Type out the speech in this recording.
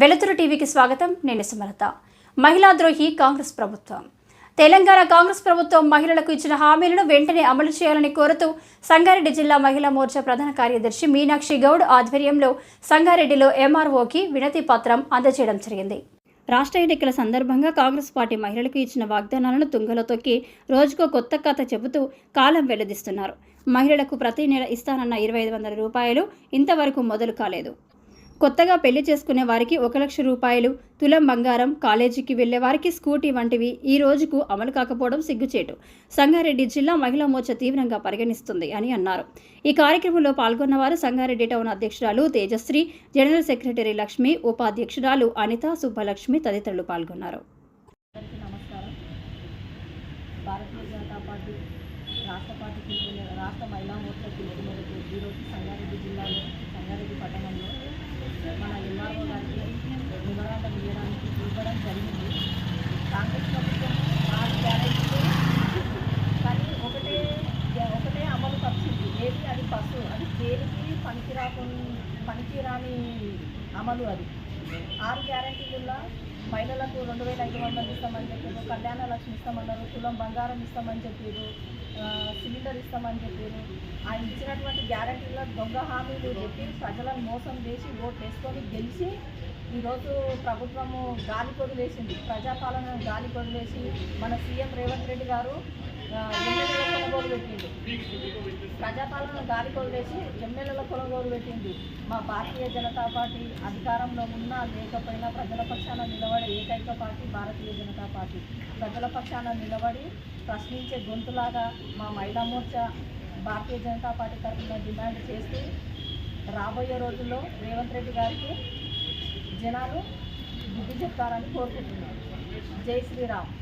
వెలుతురు టీవీకి స్వాగతం. నేను సుమలత. మహిళా ద్రోహి కాంగ్రెస్ ప్రభుత్వం. తెలంగాణ కాంగ్రెస్ ప్రభుత్వం మహిళలకు ఇచ్చిన హామీలను వెంటనే అమలు చేయాలని కోరుతూ సంగారెడ్డి జిల్లా మహిళా మోర్చా ప్రధాన కార్యదర్శి మీనాక్షి గౌడ్ ఆధ్వర్యంలో సంగారెడ్డిలో ఎంఆర్ఓకి వినతి పత్రం అందజేయడం జరిగింది. రాష్ట్ర ఎన్నికల సందర్భంగా కాంగ్రెస్ పార్టీ మహిళలకు ఇచ్చిన వాగ్దానాలను తుంగలో తొక్కి రోజుకో కొత్త కథ చెబుతూ కాలం వెల్లదిస్తున్నారు మహిళలకు ప్రతి నెల ఇస్తానన్న ఇరవై ఐదు వందల రూపాయలు ఇంతవరకు మొదలు కాలేదు. కొత్తగా పెళ్ళి చేసుకునే వారికి ఒక లక్ష రూపాయలు తులం బంగారం కాలేజీకి వెళ్ళే వారికి స్కూటీ వంటివి ఈ రోజుకు అమలు కాకపోవడం సిగ్గుచేటు. సంగారెడ్డి జిల్లా మహిళా మోర్చా తీవ్రంగా పరిగణిస్తుంది అని అన్నారు. ఈ కార్యక్రమంలో పాల్గొన్నవారు సంగారెడ్డి టౌన్ అధ్యక్షురాలు తేజశ్రీ జనరల్ సెక్రటరీ లక్ష్మి ఉపాధ్యక్షురాలు అనిత సుబ్బలక్ష్మి తదితరులు పాల్గొన్నారు. భారతీయ జనతా పార్టీ రాష్ట్ర పార్టీ రాష్ట్ర మహిళా మోర్చా పిలుపు మేరకు ఈరోజు సంగారెడ్డి జిల్లాలో సంగారెడ్డి పట్టణంలో జరిగింది. కాంగ్రెస్ ప్రభుత్వం ఆరు గ్యారెంటీ కానీ ఒకటే ఒకటే అమలు పరిచింది ఏది అది బస్సు అది దేనికి పనికిరాకు పనికిరాని అమలు అది. ఆరు గ్యారెంటీలలో మహిళలకు రెండు వేల ఐదు వందలు ఇస్తామని చెప్పారు కళ్యాణ లక్ష్మి ఇస్తామన్నారు కులం బంగారం ఇస్తామని చెప్పారు సిలిండర్ ఇస్తామని చెప్పారు. ఆయన ఇచ్చినటువంటి గ్యారెంటీలో దొంగ హామీలు చెప్పి ప్రజలను మోసం చేసి ఓట్లు వేసుకొని గెలిచి ఈరోజు ప్రభుత్వము గాలి కొదిలేసింది. ప్రజాపాలన గాలి కొదిలేసి మన సీఎం రేవంత్ రెడ్డి గారు ఎమ్మెల్యేల కొనుగోలు పెట్టింది ప్రజాపాలన గాలి కొదిలేసి ఎమ్మెల్యేల కొనుగోలు పెట్టింది మా భారతీయ జనతా పార్టీ అధికారంలో ఉన్నా లేకపోయినా ప్రజల పక్షాన నిలబడే ఏకైక పార్టీ భారతీయ జనతా పార్టీ. ప్రజల పక్షాన నిలబడి ప్రశ్నించే గొంతులాగా మా మహిళా మోర్చా భారతీయ జనతా పార్టీ తరఫున డిమాండ్ చేస్తూ రాబోయే రోజుల్లో రేవంత్ రెడ్డి గారికి జనాలు బుద్ధి చెప్తారని కోరుకుంటున్నాను. జై శ్రీరామ్.